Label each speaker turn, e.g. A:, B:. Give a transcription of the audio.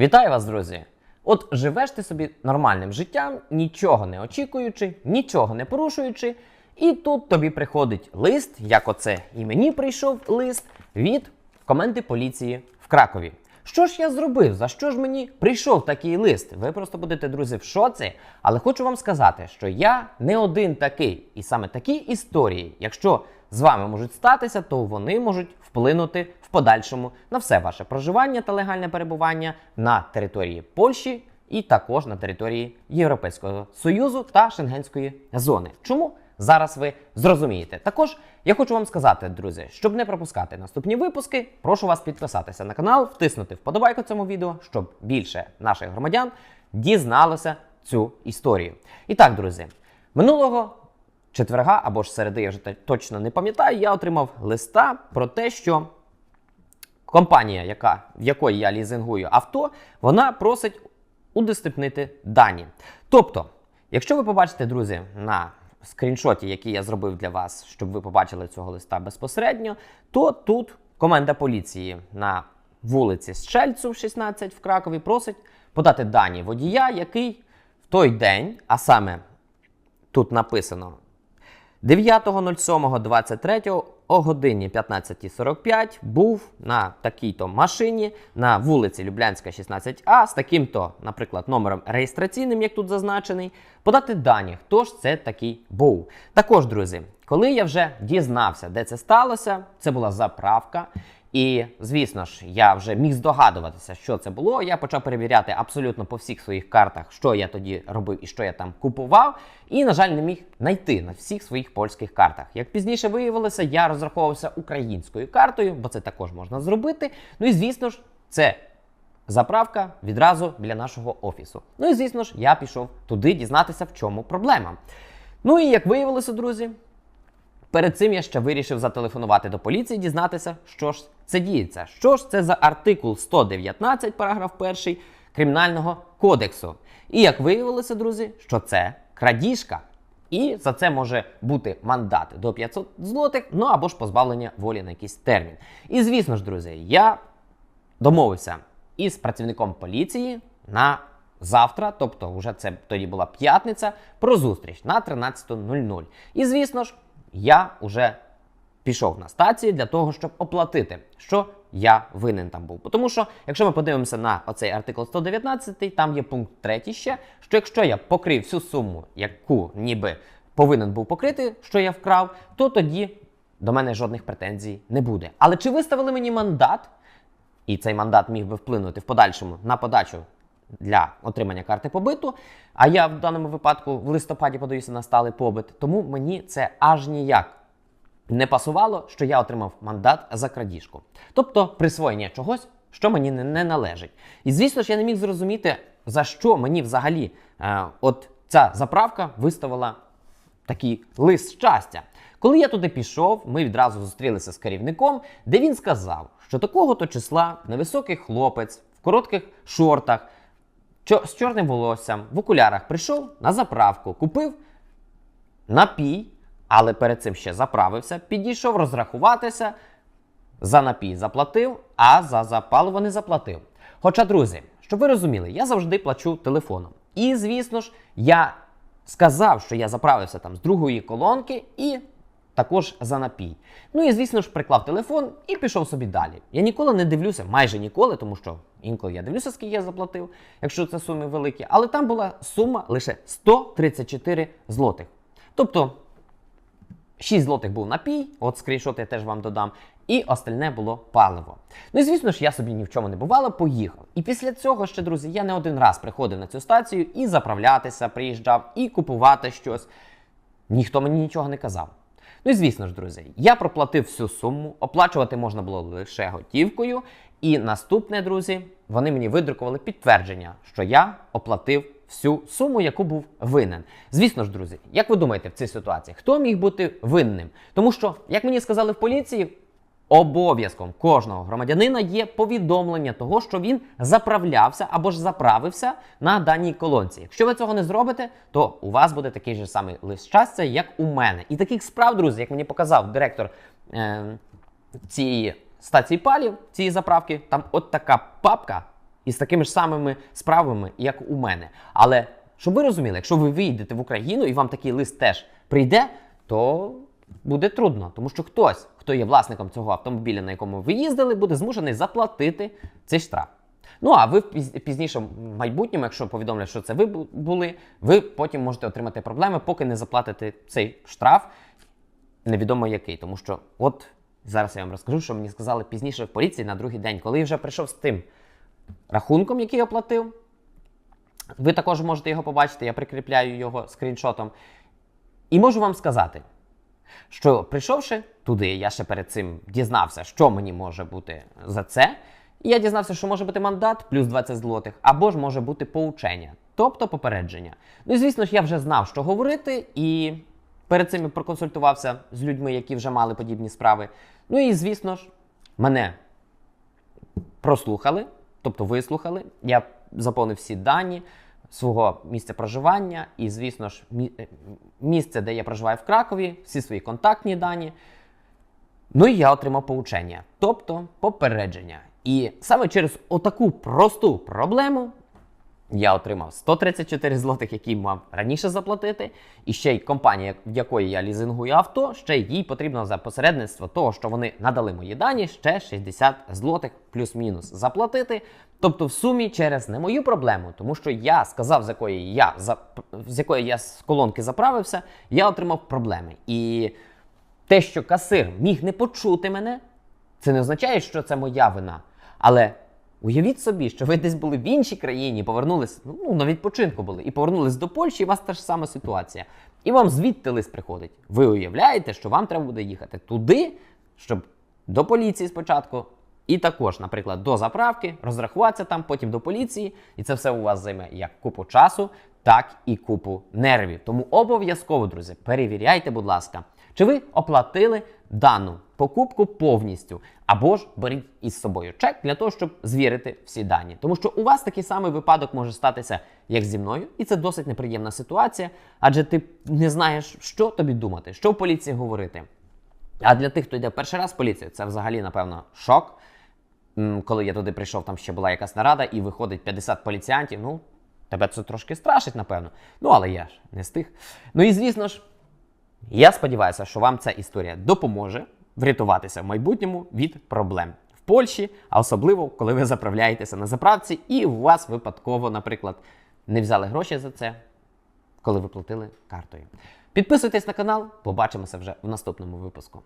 A: Вітаю вас, друзі! От живеш ти собі нормальним життям, нічого не очікуючи, нічого не порушуючи, і тут тобі приходить лист, як оце і мені прийшов лист від коменди поліції в Кракові. Що ж я зробив? За що ж мені прийшов такий лист? Ви просто будете, друзі, в шоці. Але хочу вам сказати, що я не один такий, і саме такі історії, якщо з вами можуть статися, то вони можуть вплинути в подальшому на все ваше проживання та легальне перебування на території Польщі і також на території Європейського Союзу та Шенгенської зони. Чому? Зараз ви зрозумієте. Також я хочу вам сказати, друзі, щоб не пропускати наступні випуски, прошу вас підписатися на канал, втиснути вподобайку цьому відео, щоб більше наших громадян дізналося цю історію. І так, друзі, минулого четверга або ж середи, я вже точно не пам'ятаю, я отримав листа про те, що компанія, яка, в якої я лізингую авто, вона просить удоступнити дані. Тобто, якщо ви побачите, друзі, на скріншоті, який я зробив для вас, щоб ви побачили цього листа безпосередньо, то тут команда поліції на вулиці Щельцу 16 в Кракові просить подати дані водія, який в той день, а саме тут написано 9.07.23 о годині 15.45 був на такій-то машині на вулиці Люблянська, 16А з таким-то, наприклад, номером реєстраційним, як тут зазначений, подати дані, хто ж це такий був. Також, друзі, коли я вже дізнався, де це сталося, це була заправка. І, звісно ж, я вже міг здогадуватися, що це було. Я почав перевіряти абсолютно по всіх своїх картах, що я тоді робив і що я там купував. І, на жаль, не міг знайти на всіх своїх польських картах. Як пізніше виявилося, я розраховувався українською картою, бо це також можна зробити. Ну і звісно ж, це заправка відразу біля нашого офісу. Ну і звісно ж, я пішов туди дізнатися, в чому проблема. Ну і як виявилося, друзі, Перед цим я ще вирішив зателефонувати до поліції, дізнатися, що ж це діється. Що ж це за артикул 119, параграф 1 Кримінального кодексу. І як виявилося, друзі, що це крадіжка. І за це може бути мандат до 500 злотих, ну або ж позбавлення волі на якийсь термін. І звісно ж, друзі, я домовився із працівником поліції на завтра, тобто вже це тоді була п'ятниця, про зустріч на 13.00. І звісно ж, я вже пішов на стацію для того, щоб оплатити, що я винен там був. Тому що, якщо ми подивимося на оцей артикл 119, там є пункт 3 ще, що якщо я покрив всю суму, яку ніби повинен був покрити, що я вкрав, то тоді до мене жодних претензій не буде. Але чи виставили мені мандат? і цей мандат міг би вплинути в подальшому на подачу для отримання карти побиту. А я в даному випадку в листопаді подаюся на сталий побит, тому мені це аж ніяк не пасувало, що я отримав мандат за крадіжку. Тобто присвоєння чогось, що мені не, належить. І звісно ж, я не міг зрозуміти, за що мені взагалі е, от ця заправка виставила такий лист щастя. Коли я туди пішов, ми відразу зустрілися з керівником, де він сказав, що такого-то числа невисокий хлопець в коротких шортах, чо- з чорним волоссям, в окулярах прийшов на заправку, купив напій, але перед цим ще заправився, підійшов розрахуватися, за напій заплатив, а за запаливо не заплатив. Хоча, друзі, щоб ви розуміли, я завжди плачу телефоном. І, звісно ж, я сказав, що я заправився там з другої колонки і також за напій. Ну і, звісно ж, приклав телефон і пішов собі далі. Я ніколи не дивлюся, майже ніколи, тому що інколи я дивлюся, скільки я заплатив, якщо це суми великі. Але там була сума лише 134 злотих. Тобто 6 злотих був напій, от скріншот я теж вам додам, і остальне було паливо. Ну і звісно ж, я собі ні в чому не бувало, поїхав. І після цього ще, друзі, я не один раз приходив на цю стацію і заправлятися, приїжджав, і купувати щось. Ніхто мені нічого не казав. Ну і звісно ж, друзі, я проплатив всю суму, оплачувати можна було лише готівкою. І наступне, друзі, вони мені видрукували підтвердження, що я оплатив всю суму, яку був винен. Звісно ж, друзі, як ви думаєте в цій ситуації, хто міг бути винним? Тому що, як мені сказали в поліції, обов'язком кожного громадянина є повідомлення того, що він заправлявся або ж заправився на даній колонці. Якщо ви цього не зробите, то у вас буде такий же самий лист щастя, як у мене. І таких справ, друзі, як мені показав директор е, цієї стації палів, цієї заправки, там от така папка і з такими ж самими справами, як у мене. Але щоб ви розуміли, якщо ви виїдете в Україну і вам такий лист теж прийде, то буде трудно, тому що хтось, хто є власником цього автомобіля, на якому ви їздили, буде змушений заплатити цей штраф. Ну а ви піз- пізніше в майбутньому, якщо повідомлять, що це ви були, ви потім можете отримати проблеми, поки не заплатите цей штраф, невідомо який. Тому що, от зараз я вам розкажу, що мені сказали пізніше в поліції на другий день, коли я вже прийшов з тим рахунком, який оплатив. Ви також можете його побачити, я прикріпляю його скріншотом. І можу вам сказати, що прийшовши туди, я ще перед цим дізнався, що мені може бути за це. І я дізнався, що може бути мандат плюс 20 злотих, або ж може бути поучення, тобто попередження. Ну і звісно ж, я вже знав, що говорити, і перед цим я проконсультувався з людьми, які вже мали подібні справи. Ну і звісно ж, мене прослухали, тобто вислухали. Я заповнив всі дані свого місця проживання, і, звісно ж, е, місце, де я проживаю в Кракові, всі свої контактні дані. Ну і я отримав поучення, тобто попередження. І саме через отаку просту проблему я отримав 134 злотих, які мав раніше заплатити. І ще й компанія, в якої я лізингую авто, ще їй потрібно за посередництво того, що вони надали мої дані, ще 60 злотих плюс-мінус заплатити. Тобто, в сумі через не мою проблему, тому що я сказав, з якої я з якої я з колонки заправився, я отримав проблеми. І те, що касир міг не почути мене, це не означає, що це моя вина. Але уявіть собі, що ви десь були в іншій країні, повернулись, ну на відпочинку були, і повернулись до Польщі, і у вас та ж сама ситуація. І вам звідти лист приходить. Ви уявляєте, що вам треба буде їхати туди, щоб до поліції спочатку. І також, наприклад, до заправки, розрахуватися там, потім до поліції, і це все у вас займе як купу часу, так і купу нервів. Тому обов'язково, друзі, перевіряйте, будь ласка, чи ви оплатили дану покупку повністю, або ж беріть із собою чек для того, щоб звірити всі дані. Тому що у вас такий самий випадок може статися, як зі мною, і це досить неприємна ситуація, адже ти не знаєш, що тобі думати, що в поліції говорити. А для тих, хто йде перший раз в поліцію, це взагалі, напевно, шок. Коли я туди прийшов, там ще була якась нарада, і виходить 50 поліціянтів. Ну, тебе це трошки страшить, напевно. Ну, але я ж не стих. Ну і звісно ж, я сподіваюся, що вам ця історія допоможе врятуватися в майбутньому від проблем в Польщі, а особливо коли ви заправляєтеся на заправці, і у вас випадково, наприклад, не взяли гроші за це, коли ви платили картою. Підписуйтесь на канал, побачимося вже в наступному випуску.